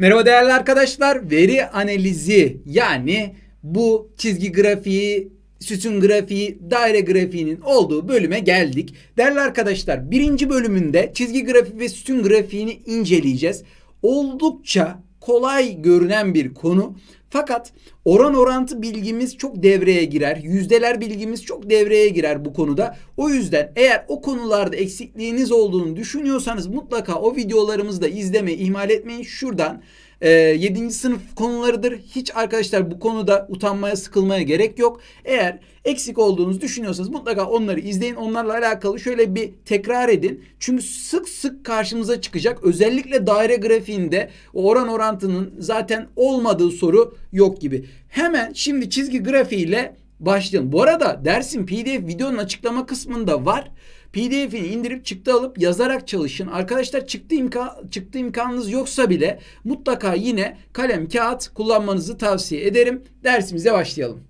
Merhaba değerli arkadaşlar. Veri analizi yani bu çizgi grafiği, sütun grafiği, daire grafiğinin olduğu bölüme geldik. Değerli arkadaşlar birinci bölümünde çizgi grafik ve sütun grafiğini inceleyeceğiz. Oldukça kolay görünen bir konu. Fakat oran orantı bilgimiz çok devreye girer. Yüzdeler bilgimiz çok devreye girer bu konuda. O yüzden eğer o konularda eksikliğiniz olduğunu düşünüyorsanız mutlaka o videolarımızı da izlemeyi ihmal etmeyin. Şuradan e, 7. sınıf konularıdır. Hiç arkadaşlar bu konuda utanmaya sıkılmaya gerek yok. Eğer eksik olduğunuzu düşünüyorsanız mutlaka onları izleyin. Onlarla alakalı şöyle bir tekrar edin. Çünkü sık sık karşımıza çıkacak. Özellikle daire grafiğinde oran orantının zaten olmadığı soru yok gibi. Hemen şimdi çizgi grafiğiyle başlayalım. Bu arada dersin PDF videonun açıklama kısmında var. PDF'ini indirip çıktı alıp yazarak çalışın. Arkadaşlar çıktı imkan çıktı imkanınız yoksa bile mutlaka yine kalem kağıt kullanmanızı tavsiye ederim. Dersimize başlayalım.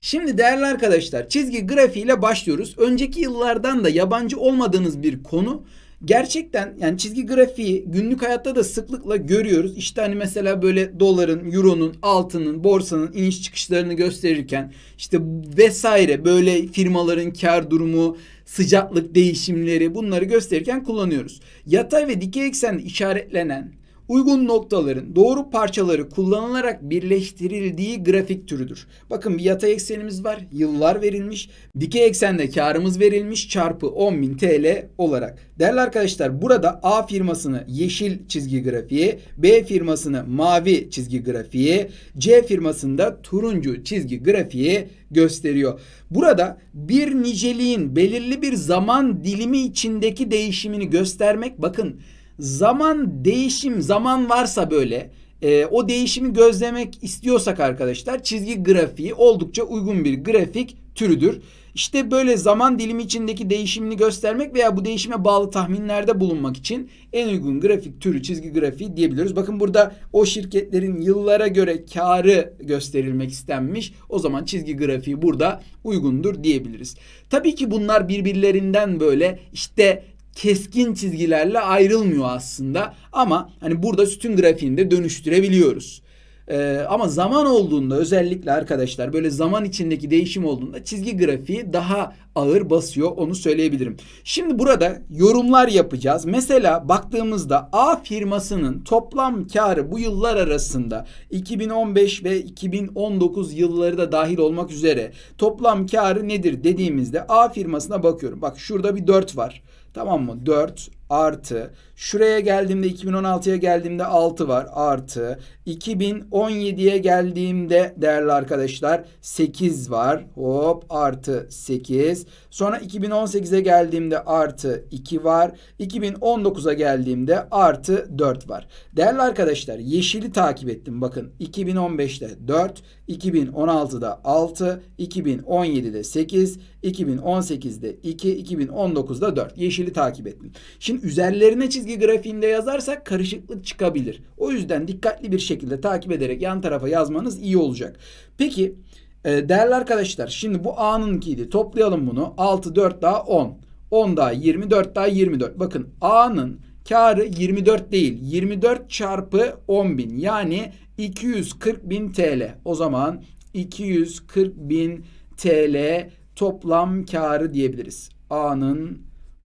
Şimdi değerli arkadaşlar çizgi grafiğiyle başlıyoruz. Önceki yıllardan da yabancı olmadığınız bir konu. Gerçekten yani çizgi grafiği günlük hayatta da sıklıkla görüyoruz. İşte hani mesela böyle doların, euronun, altının, borsanın iniş çıkışlarını gösterirken işte vesaire böyle firmaların kar durumu, sıcaklık değişimleri bunları gösterirken kullanıyoruz. Yatay ve dikey eksende işaretlenen uygun noktaların doğru parçaları kullanılarak birleştirildiği grafik türüdür. Bakın bir yatay eksenimiz var. Yıllar verilmiş. Dikey eksende karımız verilmiş çarpı 10.000 TL olarak. Değerli arkadaşlar burada A firmasını yeşil çizgi grafiği, B firmasını mavi çizgi grafiği, C firmasında turuncu çizgi grafiği gösteriyor. Burada bir niceliğin belirli bir zaman dilimi içindeki değişimini göstermek bakın zaman değişim zaman varsa böyle e, o değişimi gözlemek istiyorsak arkadaşlar çizgi grafiği oldukça uygun bir grafik türüdür. İşte böyle zaman dilimi içindeki değişimini göstermek veya bu değişime bağlı tahminlerde bulunmak için en uygun grafik türü çizgi grafiği diyebiliyoruz. Bakın burada o şirketlerin yıllara göre karı gösterilmek istenmiş. O zaman çizgi grafiği burada uygundur diyebiliriz. Tabii ki bunlar birbirlerinden böyle işte keskin çizgilerle ayrılmıyor aslında. Ama hani burada sütun grafiğinde dönüştürebiliyoruz. Ee, ama zaman olduğunda özellikle arkadaşlar böyle zaman içindeki değişim olduğunda çizgi grafiği daha ağır basıyor onu söyleyebilirim. Şimdi burada yorumlar yapacağız. Mesela baktığımızda A firmasının toplam karı bu yıllar arasında 2015 ve 2019 yılları da dahil olmak üzere toplam karı nedir dediğimizde A firmasına bakıyorum. Bak şurada bir 4 var. Tamam mı? 4 artı. Şuraya geldiğimde 2016'ya geldiğimde 6 var. Artı. 2017'ye geldiğimde değerli arkadaşlar 8 var. Hop artı 8 sonra 2018'e geldiğimde artı 2 var. 2019'a geldiğimde artı 4 var. Değerli arkadaşlar yeşili takip ettim. Bakın 2015'te 4 2016'da 6 2017'de 8 2018'de 2 2019'da 4 yeşili takip ettim. Şimdi için üzerlerine çizgi grafiğinde yazarsak karışıklık çıkabilir. O yüzden dikkatli bir şekilde takip ederek yan tarafa yazmanız iyi olacak. Peki e, değerli arkadaşlar şimdi bu A'nınkiydi. Toplayalım bunu. 6 4 daha 10. 10 daha 24 daha 24. Bakın A'nın karı 24 değil. 24 çarpı 10 bin yani 240 bin TL. O zaman 240 bin TL toplam karı diyebiliriz. A'nın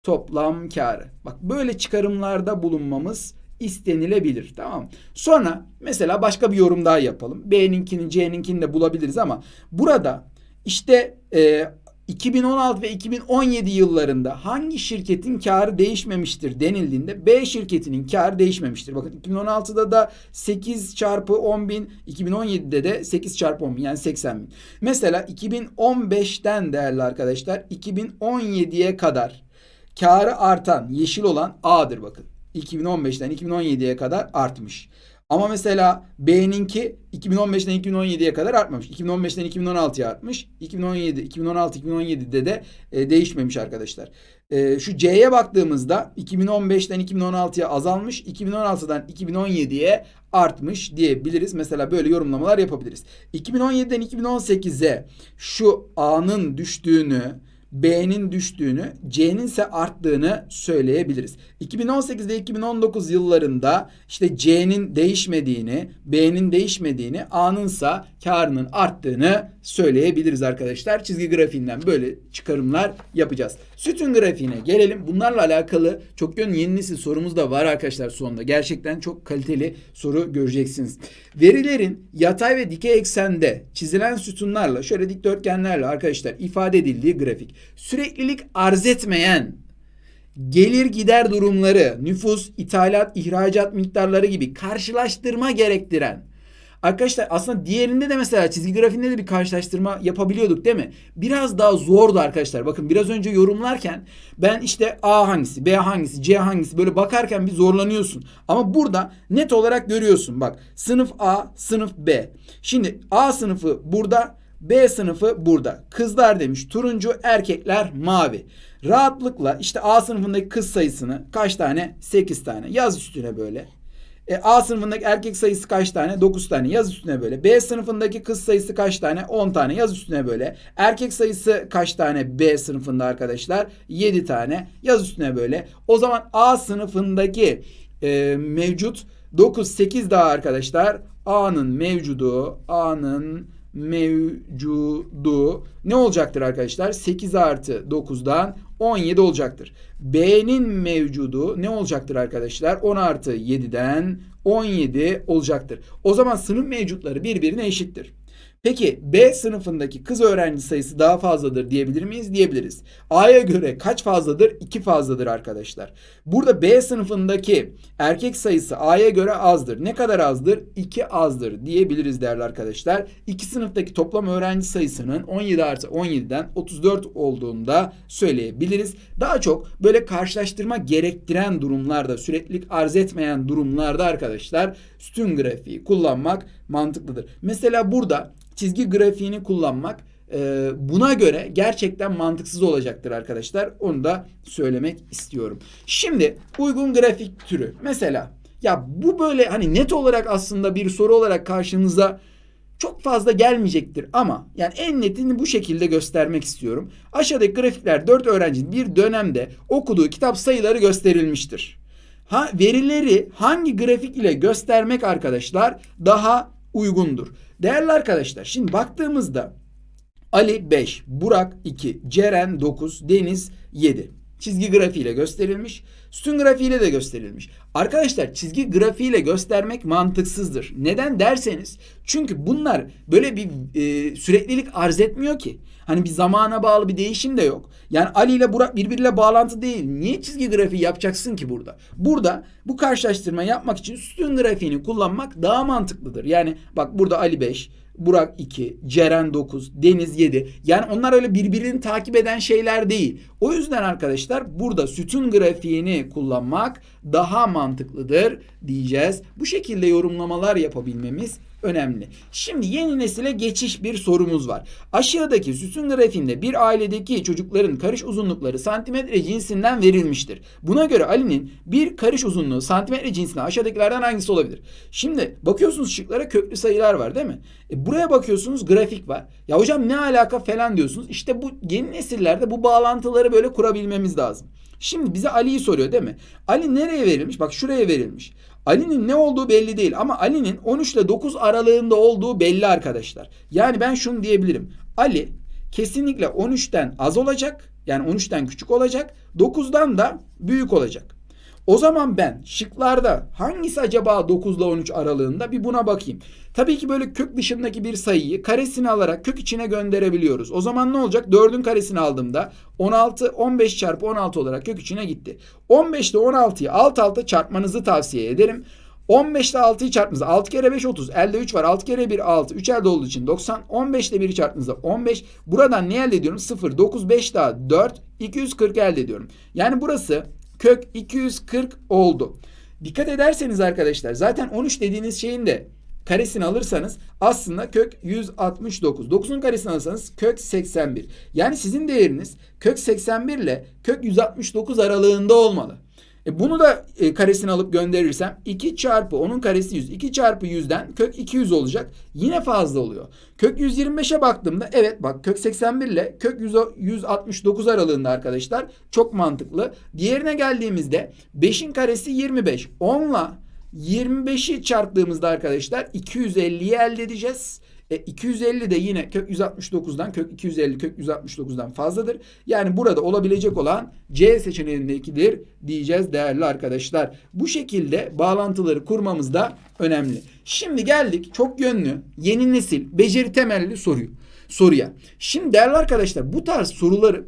toplam karı. Bak böyle çıkarımlarda bulunmamız istenilebilir. Tamam Sonra mesela başka bir yorum daha yapalım. B'ninkini C'ninkini de bulabiliriz ama burada işte e, 2016 ve 2017 yıllarında hangi şirketin karı değişmemiştir denildiğinde B şirketinin karı değişmemiştir. Bakın 2016'da da 8 çarpı 10 bin 2017'de de 8 çarpı 10 bin yani 80 bin. Mesela 2015'ten değerli arkadaşlar 2017'ye kadar karı artan yeşil olan A'dır bakın. 2015'ten 2017'ye kadar artmış. Ama mesela B'ninki 2015'ten 2017'ye kadar artmamış. 2015'ten 2016'ya artmış. 2017, 2016, 2017'de de e, değişmemiş arkadaşlar. E, şu C'ye baktığımızda 2015'ten 2016'ya azalmış. 2016'dan 2017'ye artmış diyebiliriz. Mesela böyle yorumlamalar yapabiliriz. 2017'den 2018'e şu A'nın düştüğünü B'nin düştüğünü, C'nin ise arttığını söyleyebiliriz. 2018 ve 2019 yıllarında işte C'nin değişmediğini, B'nin değişmediğini, A'nın ise karının arttığını söyleyebiliriz arkadaşlar. Çizgi grafiğinden böyle çıkarımlar yapacağız. Sütun grafiğine gelelim. Bunlarla alakalı çok yön yeni nesil sorumuz da var arkadaşlar sonunda. Gerçekten çok kaliteli soru göreceksiniz. Verilerin yatay ve dikey eksende çizilen sütunlarla şöyle dikdörtgenlerle arkadaşlar ifade edildiği grafik. Süreklilik arz etmeyen gelir gider durumları, nüfus, ithalat, ihracat miktarları gibi karşılaştırma gerektiren Arkadaşlar aslında diğerinde de mesela çizgi grafiğinde de bir karşılaştırma yapabiliyorduk değil mi? Biraz daha zordu arkadaşlar. Bakın biraz önce yorumlarken ben işte A hangisi, B hangisi, C hangisi böyle bakarken bir zorlanıyorsun. Ama burada net olarak görüyorsun. Bak sınıf A, sınıf B. Şimdi A sınıfı burada, B sınıfı burada. Kızlar demiş turuncu, erkekler mavi. Rahatlıkla işte A sınıfındaki kız sayısını kaç tane? 8 tane. Yaz üstüne böyle. E, A sınıfındaki erkek sayısı kaç tane? 9 tane. Yaz üstüne böyle. B sınıfındaki kız sayısı kaç tane? 10 tane. Yaz üstüne böyle. Erkek sayısı kaç tane B sınıfında arkadaşlar? 7 tane. Yaz üstüne böyle. O zaman A sınıfındaki e, mevcut 9 8 daha arkadaşlar. A'nın mevcudu A'nın mevcudu ne olacaktır arkadaşlar? 8 artı 9'dan 17 olacaktır. B'nin mevcudu ne olacaktır arkadaşlar? 10 artı 7'den 17 olacaktır. O zaman sınıf mevcutları birbirine eşittir. Peki B sınıfındaki kız öğrenci sayısı daha fazladır diyebilir miyiz? Diyebiliriz. A'ya göre kaç fazladır? 2 fazladır arkadaşlar. Burada B sınıfındaki erkek sayısı A'ya göre azdır. Ne kadar azdır? 2 azdır diyebiliriz değerli arkadaşlar. İki sınıftaki toplam öğrenci sayısının 17 artı 17'den 34 olduğunu da söyleyebiliriz. Daha çok böyle karşılaştırma gerektiren durumlarda süreklilik arz etmeyen durumlarda arkadaşlar sütun grafiği kullanmak mantıklıdır. Mesela burada çizgi grafiğini kullanmak e, buna göre gerçekten mantıksız olacaktır arkadaşlar. Onu da söylemek istiyorum. Şimdi uygun grafik türü. Mesela ya bu böyle hani net olarak aslında bir soru olarak karşınıza çok fazla gelmeyecektir ama yani en netini bu şekilde göstermek istiyorum. Aşağıdaki grafikler 4 öğrencinin bir dönemde okuduğu kitap sayıları gösterilmiştir. Ha, verileri hangi grafik ile göstermek arkadaşlar daha uygundur. Değerli arkadaşlar şimdi baktığımızda Ali 5, Burak 2, Ceren 9, Deniz 7. Çizgi grafiğiyle gösterilmiş. Sütun grafiğiyle de gösterilmiş. Arkadaşlar çizgi grafiğiyle göstermek mantıksızdır. Neden derseniz çünkü bunlar böyle bir e, süreklilik arz etmiyor ki. Hani bir zamana bağlı bir değişim de yok. Yani Ali ile Burak birbiriyle bağlantı değil. Niye çizgi grafiği yapacaksın ki burada? Burada bu karşılaştırma yapmak için sütun grafiğini kullanmak daha mantıklıdır. Yani bak burada Ali 5, Burak 2, Ceren 9, Deniz 7. Yani onlar öyle birbirini takip eden şeyler değil. O yüzden arkadaşlar burada sütun grafiğini kullanmak daha mantıklıdır diyeceğiz. Bu şekilde yorumlamalar yapabilmemiz önemli. Şimdi yeni nesile geçiş bir sorumuz var. Aşağıdaki sütun grafiğinde bir ailedeki çocukların karış uzunlukları santimetre cinsinden verilmiştir. Buna göre Ali'nin bir karış uzunluğu santimetre cinsinden aşağıdakilerden hangisi olabilir? Şimdi bakıyorsunuz şıklara köklü sayılar var değil mi? E buraya bakıyorsunuz grafik var. Ya hocam ne alaka falan diyorsunuz. İşte bu yeni nesillerde bu bağlantıları böyle kurabilmemiz lazım. Şimdi bize Ali'yi soruyor değil mi? Ali nereye verilmiş? Bak şuraya verilmiş. Ali'nin ne olduğu belli değil ama Ali'nin 13 ile 9 aralığında olduğu belli arkadaşlar. Yani ben şunu diyebilirim. Ali kesinlikle 13'ten az olacak. Yani 13'ten küçük olacak. 9'dan da büyük olacak. O zaman ben şıklarda hangisi acaba 9 ile 13 aralığında bir buna bakayım. Tabii ki böyle kök dışındaki bir sayıyı karesini alarak kök içine gönderebiliyoruz. O zaman ne olacak? 4'ün karesini aldığımda 16 15 çarpı 16 olarak kök içine gitti. 15 ile 16'yı alt alta çarpmanızı tavsiye ederim. 15 ile 6'yı çarptığınızda 6 kere 5 30. Elde 3 var. 6 kere 1 6. 3 elde olduğu için 90. 15 ile 1'i çarptığınızda 15. Buradan ne elde ediyorum? 0. 9 5 daha 4. 240 elde ediyorum. Yani burası kök 240 oldu. Dikkat ederseniz arkadaşlar zaten 13 dediğiniz şeyin de karesini alırsanız aslında kök 169. 9'un karesini alırsanız kök 81. Yani sizin değeriniz kök 81 ile kök 169 aralığında olmalı. E bunu da e, karesini alıp gönderirsem 2 çarpı onun karesi 100. 2 çarpı 100'den kök 200 olacak. Yine fazla oluyor. Kök 125'e baktığımda evet bak kök 81 ile kök 100, 169 aralığında arkadaşlar. Çok mantıklı. Diğerine geldiğimizde 5'in karesi 25. 10 ile 25'i çarptığımızda arkadaşlar 250'yi elde edeceğiz. E, 250 de yine kök 169'dan kök 250 kök 169'dan fazladır. Yani burada olabilecek olan C seçeneğindekidir diyeceğiz değerli arkadaşlar. Bu şekilde bağlantıları kurmamız da önemli. Şimdi geldik çok yönlü yeni nesil beceri temelli soruyu soruya. Şimdi değerli arkadaşlar bu tarz soruları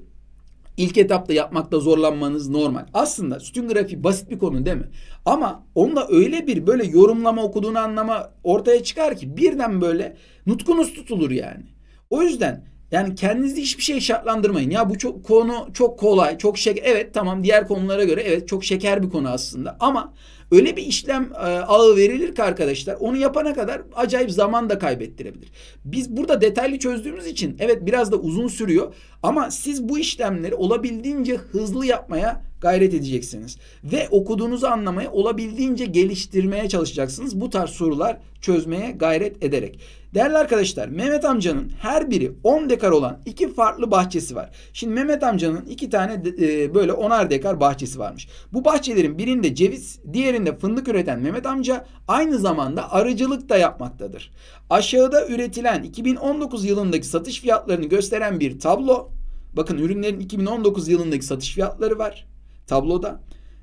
İlk etapta yapmakta zorlanmanız normal. Aslında sütun grafiği basit bir konu değil mi? Ama onda öyle bir böyle yorumlama okuduğunu anlama ortaya çıkar ki birden böyle nutkunuz tutulur yani. O yüzden yani kendinizi hiçbir şey şartlandırmayın. Ya bu çok konu çok kolay, çok şeker. Evet tamam diğer konulara göre evet çok şeker bir konu aslında. Ama öyle bir işlem e, ağı verilir ki arkadaşlar onu yapana kadar acayip zaman da kaybettirebilir. Biz burada detaylı çözdüğümüz için evet biraz da uzun sürüyor ama siz bu işlemleri olabildiğince hızlı yapmaya gayret edeceksiniz. Ve okuduğunuzu anlamaya olabildiğince geliştirmeye çalışacaksınız. Bu tarz sorular çözmeye gayret ederek. Değerli arkadaşlar Mehmet amcanın her biri 10 dekar olan iki farklı bahçesi var. Şimdi Mehmet amcanın iki tane e, böyle 10'ar dekar bahçesi varmış. Bu bahçelerin birinde ceviz diğerinde fındık üreten Mehmet amca aynı zamanda arıcılık da yapmaktadır. Aşağıda üretilen 2019 yılındaki satış fiyatlarını gösteren bir tablo. Bakın ürünlerin 2019 yılındaki satış fiyatları var tabloda.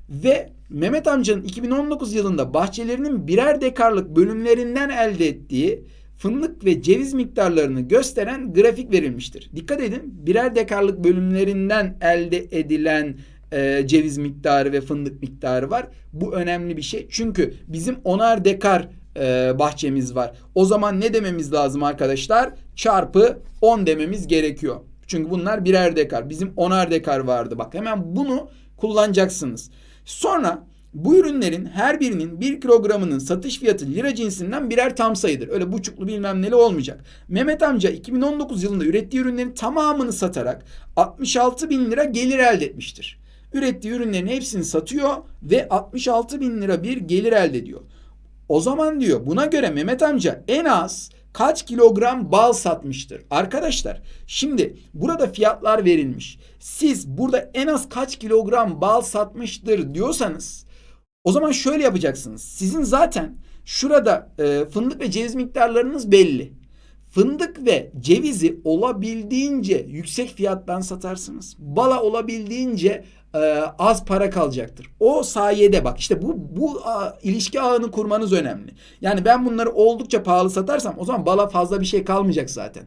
Ve Mehmet amcanın 2019 yılında bahçelerinin birer dekarlık bölümlerinden elde ettiği fındık ve ceviz miktarlarını gösteren grafik verilmiştir. Dikkat edin birer dekarlık bölümlerinden elde edilen e, ceviz miktarı ve fındık miktarı var. Bu önemli bir şey. Çünkü bizim onar dekar e, bahçemiz var. O zaman ne dememiz lazım arkadaşlar? Çarpı 10 dememiz gerekiyor. Çünkü bunlar birer dekar. Bizim onar dekar vardı. Bak hemen bunu kullanacaksınız. Sonra bu ürünlerin her birinin bir kilogramının satış fiyatı lira cinsinden birer tam sayıdır. Öyle buçuklu bilmem neli olmayacak. Mehmet amca 2019 yılında ürettiği ürünlerin tamamını satarak 66 bin lira gelir elde etmiştir. Ürettiği ürünlerin hepsini satıyor ve 66 bin lira bir gelir elde ediyor. O zaman diyor buna göre Mehmet amca en az kaç kilogram bal satmıştır? Arkadaşlar şimdi burada fiyatlar verilmiş. Siz burada en az kaç kilogram bal satmıştır diyorsanız o zaman şöyle yapacaksınız. Sizin zaten şurada e, fındık ve ceviz miktarlarınız belli. Fındık ve cevizi olabildiğince yüksek fiyattan satarsınız. Bala olabildiğince e, az para kalacaktır. O sayede bak işte bu bu a, ilişki ağını kurmanız önemli. Yani ben bunları oldukça pahalı satarsam o zaman bala fazla bir şey kalmayacak zaten.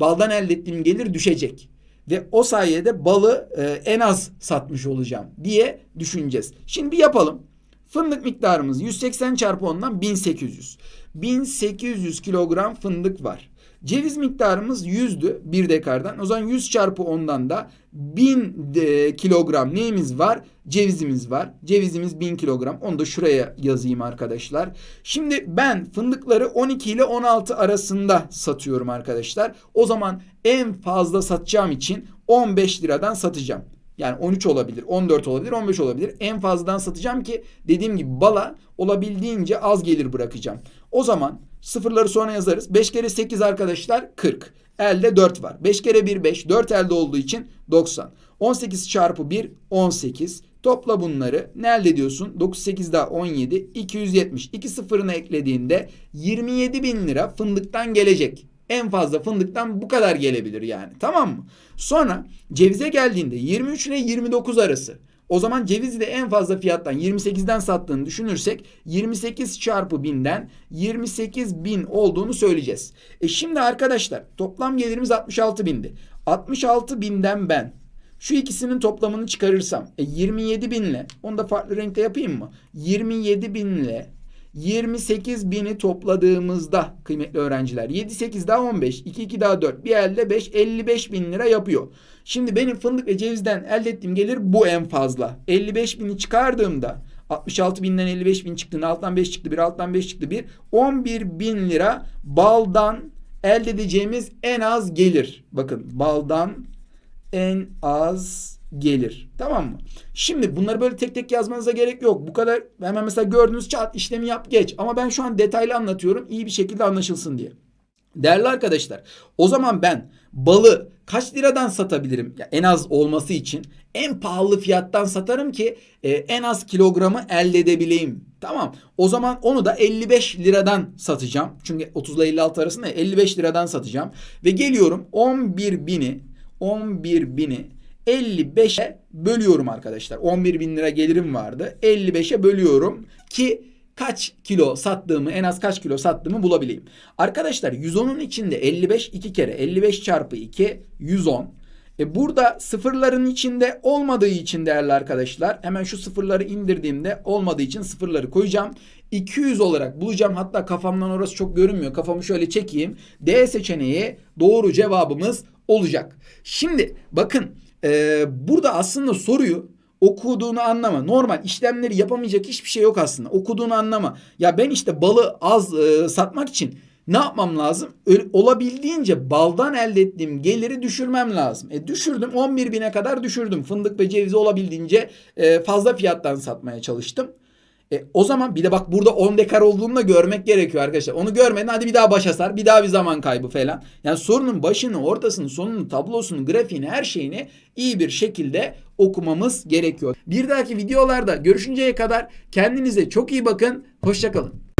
Baldan elde ettiğim gelir düşecek. Ve o sayede balı e, en az satmış olacağım diye düşüneceğiz. Şimdi bir yapalım. Fındık miktarımız 180 çarpı 10'dan 1800. 1800 kilogram fındık var. Ceviz miktarımız 100'dü bir dekardan. O zaman 100 çarpı 10'dan da 1000 de, kilogram neyimiz var? Cevizimiz var. Cevizimiz 1000 kilogram. Onu da şuraya yazayım arkadaşlar. Şimdi ben fındıkları 12 ile 16 arasında satıyorum arkadaşlar. O zaman en fazla satacağım için 15 liradan satacağım. Yani 13 olabilir, 14 olabilir, 15 olabilir. En fazladan satacağım ki dediğim gibi bala olabildiğince az gelir bırakacağım. O zaman sıfırları sonra yazarız. 5 kere 8 arkadaşlar 40. Elde 4 var. 5 kere 1 5. 4 elde olduğu için 90. 18 çarpı 1 18. Topla bunları. Ne elde ediyorsun? 9 8 daha 17. 270. 2 sıfırını eklediğinde 27 bin lira fındıktan gelecek. En fazla fındıktan bu kadar gelebilir yani. Tamam mı? Sonra cevize geldiğinde 23 ile 29 arası. O zaman cevizi de en fazla fiyattan 28'den sattığını düşünürsek 28 çarpı 1000'den 28 bin olduğunu söyleyeceğiz. E şimdi arkadaşlar toplam gelirimiz 66 bindi. 66 binden ben şu ikisinin toplamını çıkarırsam e 27 binle onu da farklı renkte yapayım mı? 27 binle 28 bini topladığımızda kıymetli öğrenciler 7 8 daha 15 2 2 daha 4 bir elde 5 55 bin lira yapıyor. Şimdi benim fındık ve cevizden elde ettiğim gelir bu en fazla. 55 bini çıkardığımda 66 binden 55 bin çıktı. Alttan 5 çıktı. Bir alttan 5 çıktı. Bir 11 bin lira baldan elde edeceğimiz en az gelir. Bakın baldan en az gelir. Tamam mı? Şimdi bunları böyle tek tek yazmanıza gerek yok. Bu kadar hemen mesela gördüğünüz çat işlemi yap geç. Ama ben şu an detaylı anlatıyorum. iyi bir şekilde anlaşılsın diye. Değerli arkadaşlar, o zaman ben balı kaç liradan satabilirim? Ya en az olması için en pahalı fiyattan satarım ki e, en az kilogramı elde edebileyim. Tamam. O zaman onu da 55 liradan satacağım. Çünkü 30 ile 56 arasında ya, 55 liradan satacağım. Ve geliyorum 11 bini 11 bini 55'e bölüyorum arkadaşlar. 11 bin lira gelirim vardı. 55'e bölüyorum ki kaç kilo sattığımı en az kaç kilo sattığımı bulabileyim. Arkadaşlar 110'un içinde 55 iki kere 55 çarpı 2 110. E burada sıfırların içinde olmadığı için değerli arkadaşlar hemen şu sıfırları indirdiğimde olmadığı için sıfırları koyacağım. 200 olarak bulacağım. Hatta kafamdan orası çok görünmüyor. Kafamı şöyle çekeyim. D seçeneği doğru cevabımız olacak. Şimdi bakın e, burada aslında soruyu okuduğunu anlama. Normal işlemleri yapamayacak hiçbir şey yok aslında. Okuduğunu anlama. Ya ben işte balı az e, satmak için ne yapmam lazım? Öyle, olabildiğince baldan elde ettiğim geliri düşürmem lazım. E düşürdüm 11 bine kadar düşürdüm. Fındık ve cevizi olabildiğince e, fazla fiyattan satmaya çalıştım. E, o zaman bir de bak burada 10 dekar olduğunu da görmek gerekiyor arkadaşlar. Onu görmeden hadi bir daha başa sar. Bir daha bir zaman kaybı falan. Yani sorunun başını, ortasını, sonunu, tablosunu, grafiğini, her şeyini iyi bir şekilde okumamız gerekiyor. Bir dahaki videolarda görüşünceye kadar kendinize çok iyi bakın. Hoşçakalın.